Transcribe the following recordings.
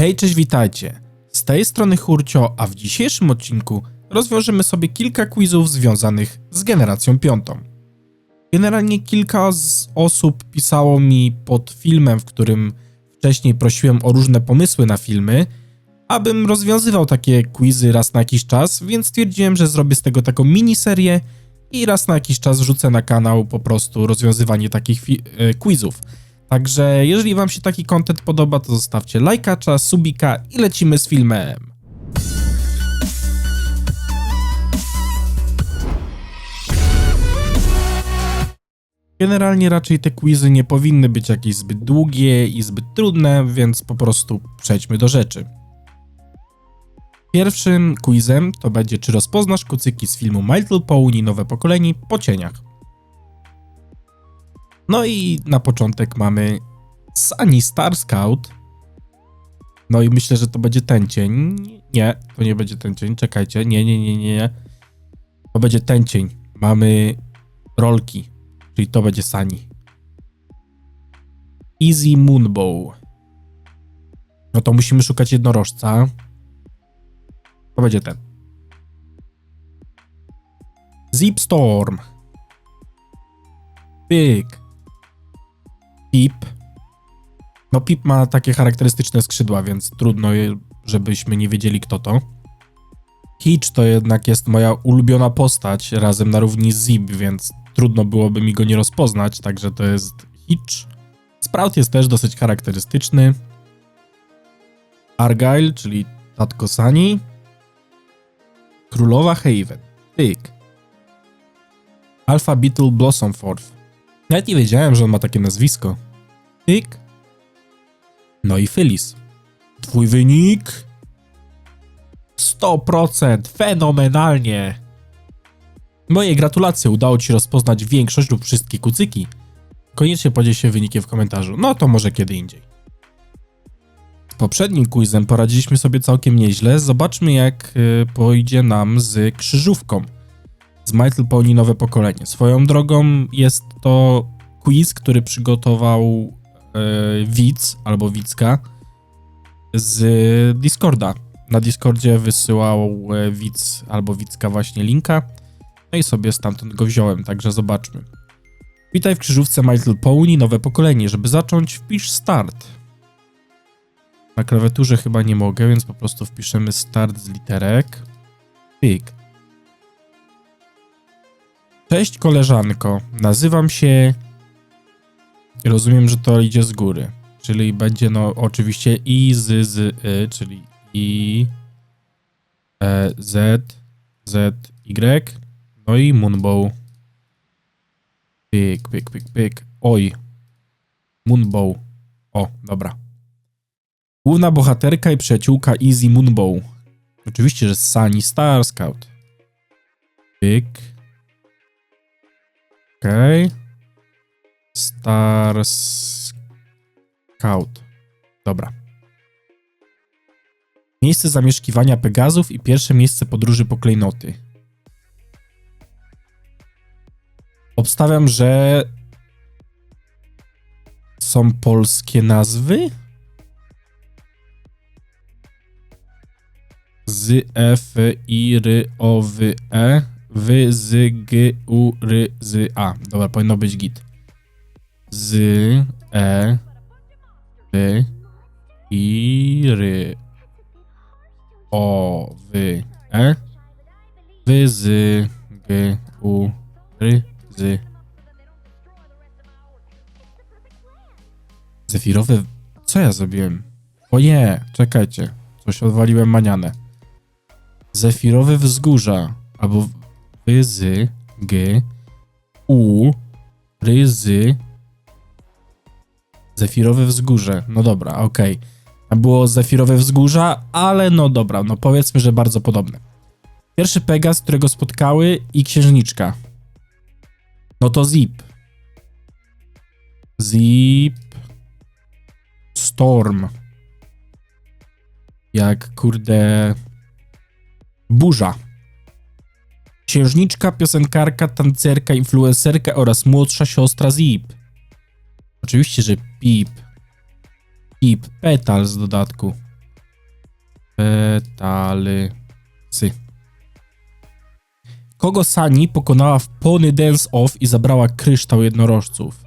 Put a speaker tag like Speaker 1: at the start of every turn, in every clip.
Speaker 1: Hej, cześć, witajcie. Z tej strony Hurcio, a w dzisiejszym odcinku rozwiążemy sobie kilka quizów związanych z generacją piątą. Generalnie kilka z osób pisało mi pod filmem, w którym wcześniej prosiłem o różne pomysły na filmy, abym rozwiązywał takie quizy raz na jakiś czas, więc stwierdziłem, że zrobię z tego taką miniserię i raz na jakiś czas wrzucę na kanał po prostu rozwiązywanie takich e, quizów. Także jeżeli wam się taki content podoba, to zostawcie lajka, subika i lecimy z filmem. Generalnie raczej te quizy nie powinny być jakieś zbyt długie i zbyt trudne, więc po prostu przejdźmy do rzeczy. Pierwszym quizem to będzie, czy rozpoznasz kucyki z filmu My Little Pony Nowe Pokolenie po cieniach. No i na początek mamy Sunny Star Scout. No i myślę, że to będzie ten cień. Nie, to nie będzie ten cień. Czekajcie. Nie, nie, nie, nie. To będzie ten cień. Mamy rolki, czyli to będzie Sunny. Easy Moonbow. No to musimy szukać jednorożca. To będzie ten. Zip Storm. Pip. No Pip ma takie charakterystyczne skrzydła, więc trudno, żebyśmy nie wiedzieli kto to. Hitch to jednak jest moja ulubiona postać, razem na równi z Zip, więc trudno byłoby mi go nie rozpoznać, także to jest Hitch. Sprout jest też dosyć charakterystyczny. Argyle, czyli Tatko Sani. Królowa Haven. Tyk. Alpha Beetle Blossomforth. Nawet nie wiedziałem, że on ma takie nazwisko. Tyk. No i Phyllis. Twój wynik? 100%. Fenomenalnie. Moje gratulacje. Udało ci rozpoznać większość lub wszystkie kucyki. Koniecznie podziel się wynikiem w komentarzu. No to może kiedy indziej. Z poprzednim quizem poradziliśmy sobie całkiem nieźle. Zobaczmy jak y, pójdzie nam z krzyżówką z My Little Pony Nowe Pokolenie. Swoją drogą jest to quiz, który przygotował e, widz albo widzka z Discorda. Na Discordzie wysyłał e, widz albo widzka właśnie linka, no i sobie stamtąd go wziąłem, także zobaczmy. Witaj w krzyżówce My Little Pony Nowe Pokolenie. Żeby zacząć, wpisz start. Na klawiaturze chyba nie mogę, więc po prostu wpiszemy start z literek. Pyk. Cześć koleżanko, nazywam się. Rozumiem, że to idzie z góry. Czyli będzie no oczywiście i z z y, czyli i e, z z y no i Moonbow. Pyk, pyk, pyk, pyk. Oj. Moonbow. O, dobra. Główna bohaterka i przyjaciółka Easy Moonbow. Oczywiście, że Sunny Star Scout. Pyk. Okej. Okay. Scout. Dobra. Miejsce zamieszkiwania Pegazów i pierwsze miejsce podróży po klejnoty. Obstawiam, że są polskie nazwy? Z, F, I, R, O, W, E, W, Z, G, U, R, Z, A. Dobra, powinno być git. Z, E, W, I, R, O, W, E, W, Z, G, U, R, Z. Zefirowe... Co ja zrobiłem? O nie, czekajcie. Coś odwaliłem manianę. Zefirowe wzgórza. Albo wyzy, g, u, ryzy, zefirowe wzgórze. No dobra, okej. A Było zefirowe wzgórza, ale no dobra, no powiedzmy, że bardzo podobne. Pierwszy Pegas, którego spotkały i księżniczka. No to Zip. Zip. Storm. Jak kurde. Burza. Księżniczka, piosenkarka, tancerka, influencerka oraz młodsza siostra Zip. Oczywiście, że Pip. Pip, Petal z dodatku. Petalsy. Kogo Sani pokonała w Pony Dance Off i zabrała kryształ jednorożców?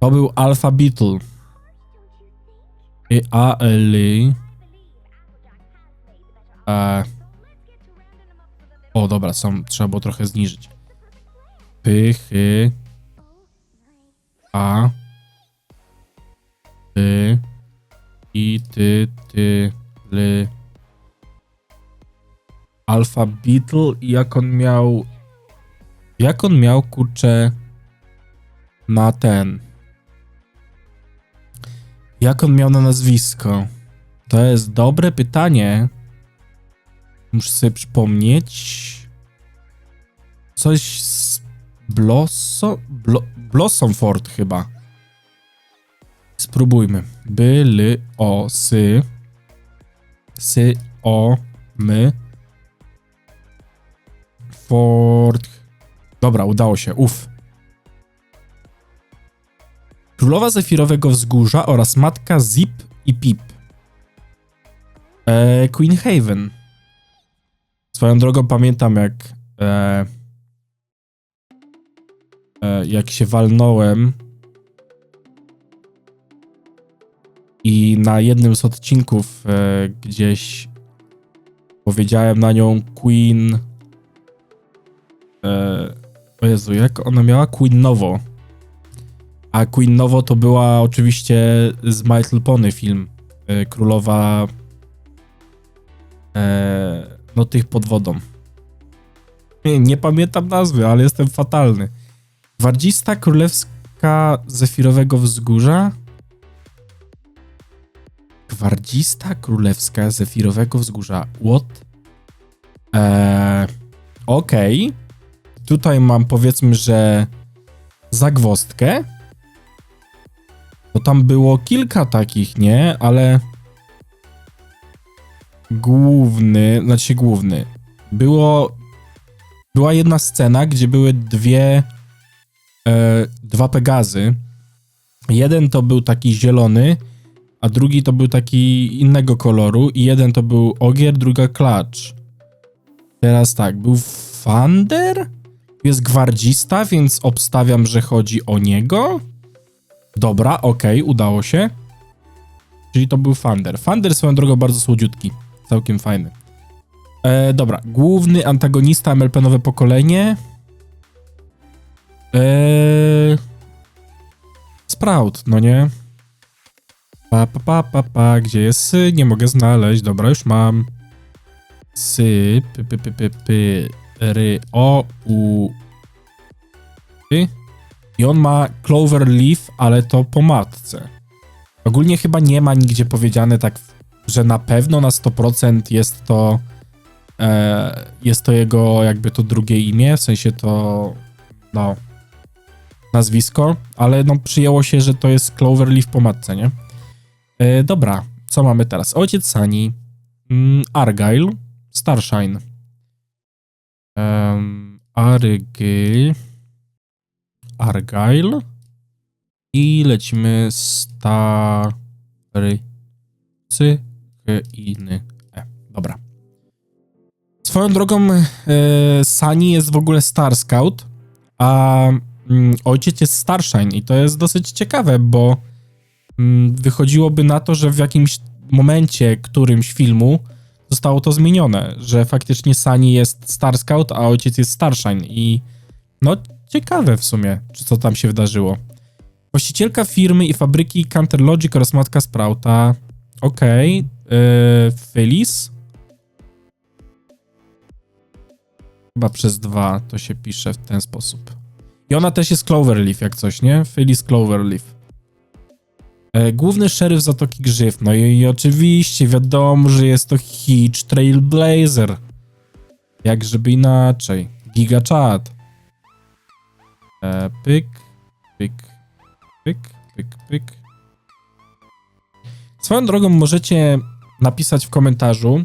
Speaker 1: To był Alpha Beetle. Y, A, L, e. O, dobra, są, trzeba było trochę zniżyć. Py, chy, A, ty, i, ty, ty, ly. Alpha Beetle i jak on miał... Jak on miał, kurczę, na ten... Jak on miał na nazwisko? To jest dobre pytanie. Muszę sobie przypomnieć. Coś z Blossom... Blo, Blossomford chyba. Spróbujmy. By, ly, o, sy. Sy, o, my. Ford. Dobra, udało się. Uf. Królowa Zefirowego Wzgórza oraz matka Zip i Pip. E, Queen Haven. Swoją drogą pamiętam jak e, e, jak się walnąłem i na jednym z odcinków e, gdzieś powiedziałem na nią Queen e, o Jezu, jak ona miała? Queen Nowo. A Queen Nowo to była oczywiście z My Little Pony film. E, królowa e, no tych pod wodą. Nie, nie pamiętam nazwy, ale jestem fatalny. Gwardzista królewska Zefirowego Wzgórza? Gwardzista królewska Zefirowego Wzgórza. What? Eee, Okej. Tutaj mam powiedzmy, że zagwostkę. Bo tam było kilka takich, nie? Ale główny, znaczy główny. Było była jedna scena, gdzie były dwie e, dwa Pegazy. Jeden to był taki zielony, a drugi to był taki innego koloru i jeden to był ogier, druga klacz. Teraz tak, był Fander? Jest gwardzista, więc obstawiam, że chodzi o niego. Dobra, okej, udało się. Czyli to był Fander. Fander swoją drogą bardzo słodziutki. Całkiem fajny. E, dobra, główny antagonista MLP Nowe Pokolenie. E, Sprout, no nie? Pa, pa, pa, pa, pa, gdzie jest sy? Nie mogę znaleźć. Dobra, już mam. Sy, py, py, py, py, py, ry, o, u, y. I on ma Clover Leaf, ale to po matce. Ogólnie chyba nie ma nigdzie powiedziane tak, że na pewno na 100% jest to e, jest to jego jakby to drugie imię, w sensie to no nazwisko, ale no przyjęło się, że to jest Cloverleaf po matce, nie? E, dobra, co mamy teraz? Ojciec Sani, mm, Argyle, Starshine, um, Argyl, Argyle i lecimy cyhyny. E, dobra. Swoją drogą e, Sani jest w ogóle Star Scout, a mm, ojciec jest Starshine i to jest dosyć ciekawe, bo mm, wychodziłoby na to, że w jakimś momencie którymś filmu zostało to zmienione, że faktycznie Sani jest Star Scout, a ojciec jest Starshine i no ciekawe w sumie, czy co tam się wydarzyło. Właścicielka firmy i fabryki Counter Logic oraz matka Sprouta. Okej. Okay. Phyllis. Chyba przez dwa to się pisze w ten sposób. I ona też jest Cloverleaf, jak coś, nie? Phyllis Cloverleaf. E, główny szeryf Zatoki Grzyw. No i, i oczywiście wiadomo, że jest to Hitch Trailblazer. Jak żeby inaczej. Giga Chat. E, pyk, pyk, pyk, pyk, pyk. Swoją drogą możecie napisać w komentarzu,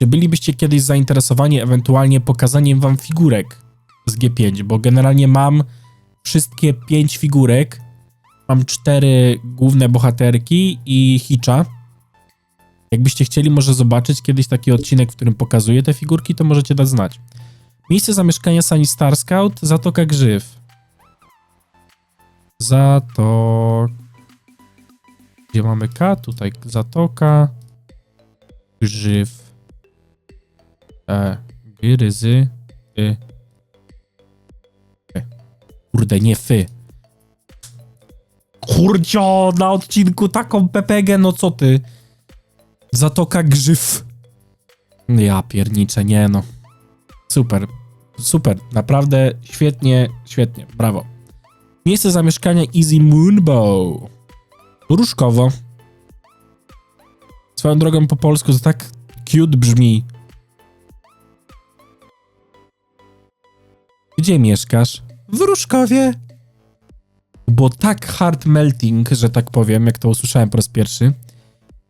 Speaker 1: czy bylibyście kiedyś zainteresowani ewentualnie pokazaniem wam figurek z G5, bo generalnie mam wszystkie pięć figurek. Mam cztery główne bohaterki i Hitcha. Jakbyście chcieli może zobaczyć kiedyś taki odcinek, w którym pokazuję te figurki, to możecie dać znać. Miejsce zamieszkania Sunny Star Scout, Zatoka Grzyw. Zatok... Gdzie mamy K? Tutaj Zatoka. Grzyw. E, gryzy. Y. E. Kurde, nie fy. Kurcio, na odcinku taką PPG, no co ty? Zatoka Grzyw. Ja pierniczę, nie no. Super, super, naprawdę świetnie, świetnie, brawo. Miejsce zamieszkania Easy Moonbow. Różkowo. Swoją drogą po polsku to tak cute brzmi. Gdzie mieszkasz? W Różkowie. Było tak hard melting, że tak powiem, jak to usłyszałem po raz pierwszy.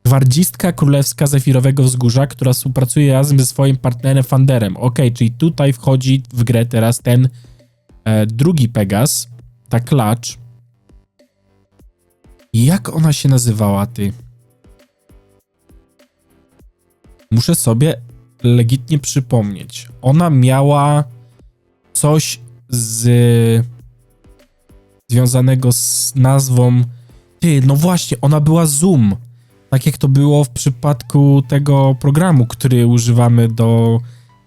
Speaker 1: Gwardzistka królewska Zefirowego Wzgórza, która współpracuje razem ze swoim partnerem Fanderem. Ok, czyli tutaj wchodzi w grę teraz ten e, drugi Pegas, ta klacz. Jak ona się nazywała, ty? Muszę sobie legitnie przypomnieć. Ona miała coś z związanego z nazwą. Ty, no właśnie, ona była Zoom. Tak jak to było w przypadku tego programu, który używamy do,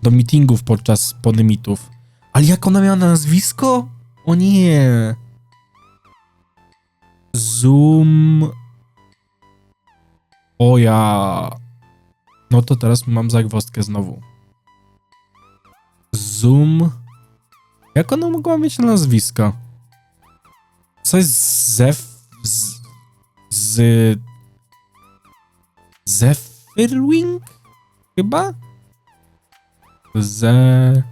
Speaker 1: do meetingów podczas podymitów. Ale jak ona miała nazwisko? O nie. Zoom. O ja. No to teraz mam zagwozdkę znowu. Zoom. Jak ona mogła mieć nazwisko? Coś z Zef... Z... z Zephyrwing? Chyba? Ze...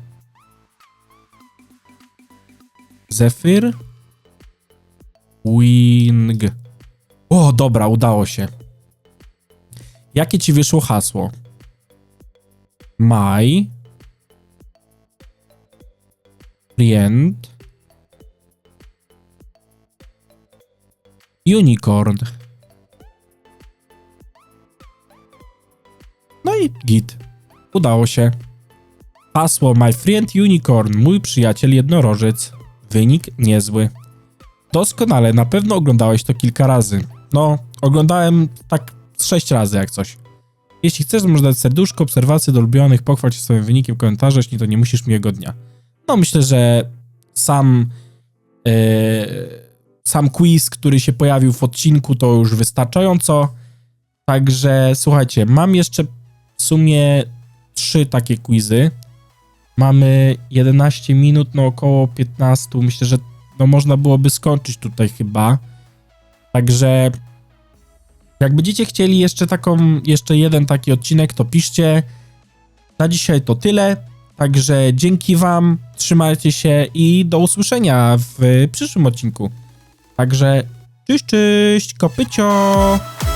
Speaker 1: Zephyr? Wing. O, dobra, udało się. Jakie ci wyszło hasło? My. Friend. Unicorn. No i git. Udało się. Hasło My Friend Unicorn, mój przyjaciel jednorożec. Wynik niezły. Doskonale, na pewno oglądałeś to kilka razy. No, oglądałem tak sześć razy jak coś. Jeśli chcesz, można dać serduszko, obserwacje do ulubionych, pochwal się swoim wynikiem w komentarzach, jeśli to nie musisz miłego dnia. No, myślę, że sam e, sam quiz, który się pojawił w odcinku, to już wystarczająco. Także słuchajcie, mam jeszcze w sumie trzy takie quizy. Mamy 11 minut, no około 15. Myślę, że no można byłoby skończyć tutaj chyba. Także jak będziecie chcieli jeszcze taką, jeszcze jeden taki odcinek, to piszcie. Na dzisiaj to tyle. Także dzięki wam, trzymajcie się i do usłyszenia w przyszłym odcinku. Także cześć, cześć, kopycio!